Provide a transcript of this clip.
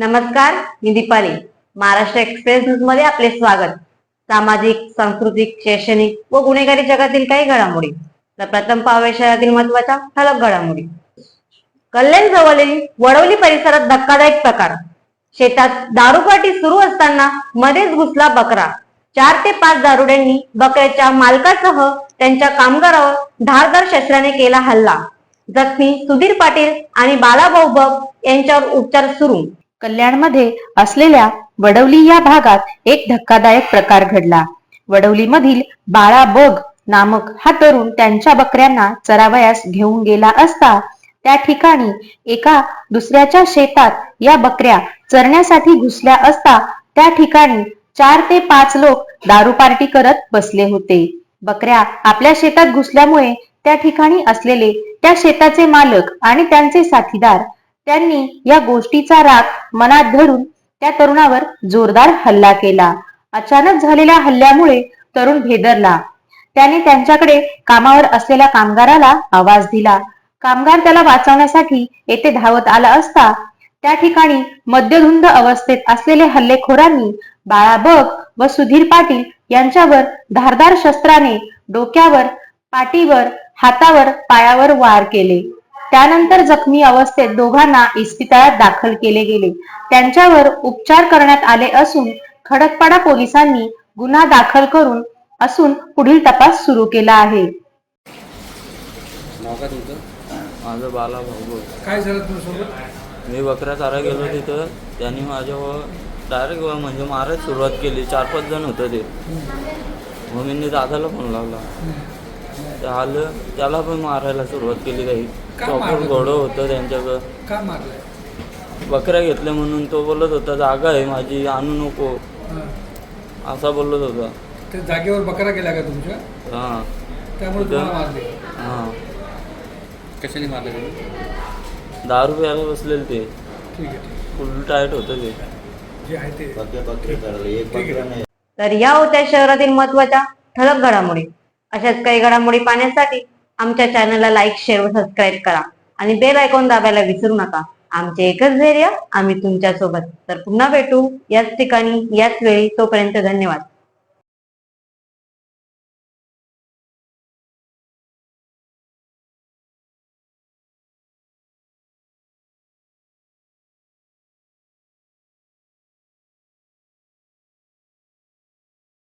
नमस्कार मी दीपाली. महाराष्ट्र एक्सप्रेस न्यूजमध्ये आपले स्वागत. सामाजिक सांस्कृतिक शैक्षणिक व गुन्हेगारी जगातील काही घडामोडी. तर प्रथम पाहावे शहरातील महत्त्वाच्या ठळक घडामोडी. कल्याण जवळील वडवली परिसरात धक्कादायक प्रकार. शेतात दारूपाटी सुरू असताना मध्येच घुसला बकरा. चार ते पाच दारुड्यांनी बकऱ्याच्या मालकासह त्यांच्या कामगारावर धारदार शस्त्राने केला हल्ला. जखमी सुधीर पाटील आणि बालाभाऊ बग यांच्यावर उपचार सुरू. कल्याणमध्ये असलेल्या वडवली या भागात एक धक्कादायक प्रकार घडला. वडवलीमधील बाळा बग नामक हा तरुण त्यांच्या बकऱ्यांना चरावयास घेऊन गेला असता त्या ठिकाणी एका दुसऱ्याच्या शेतात या बकऱ्या चरण्यासाठी घुसल्या असता त्या ठिकाणी चार ते पाच लोक दारू पार्टी करत बसले होते. बकऱ्या आपल्या शेतात घुसल्यामुळे त्या ठिकाणी असलेले त्या शेताचे मालक आणि त्यांचे साथीदार त्यांनी या गोष्टीचा राग मनात धरून त्या तरुणावर जोरदार हल्ला केला. अचानक झालेल्या हल्ल्यामुळे तरुण भेदरला. त्याने त्यांच्याकडे कामावर असलेल्या कामगाराला आवाज दिला. कामगार त्याला वाचवण्यासाठी येथे धावत आला असता त्या ठिकाणी मद्यधुंद अवस्थेत असलेले हल्लेखोरांनी बाळाबग व सुधीर पाटील यांच्यावर धारदार शस्त्राने डोक्यावर पाटीवर हातावर पायावर वार केले. त्यानंतर जखमी अवस्थेत दोघांना इस्पितळात दाखल केले गेले. त्यांच्यावर उपचार करण्यात आले असून खडकपाडा पोलिसांनी गुन्हा दाखल करून असून पुढील तपास सुरू केला आहे. माझं बाला भाऊ काय झालं तुमच्यासोबत? मी बकऱ्या चारा गेलो तिथं. त्यांनी माझ्यावर डायरेक्ट म्हणजे मारायला सुरुवात केली. चार पाच जण होतं ते. मग मी दादाला फोन लावला. आलं त्याला पण मारायला सुरुवात केली काही. का चॉपर मारलं? घोडं होतं त्यांच्याकडं. का मारलंय बकऱ्या घेतल्या म्हणून तो बोलत होता जागा आहे माझी आणू नको. हां. असा बोलत होता. ते जागेवर बकरा गेला का तुमच्या? हां. त्यामुळे तुम्हाला मारले. हां. कशाने मारलं गेलं दहा रुपयाला बसलेले ते. ठीक आहे ठीक फुल टाईट होतं ते. आहे. जे आहे. ते तर या होत्या शहरातील महत्त्वाच्या ठळक घडामोडी. अशाच काही घडामोडी पाहण्यासाठी आमच्या चॅनलला लाईक शेअर व सबस्क्राईब करा. आणि बेल आयकॉन दाबायला विसरू नका. आमचे एकच धैर्य आम्ही तुमच्यासोबत तर पुन्हा भेटू याच ठिकाणी याच वेळी. तोपर्यंत धन्यवाद.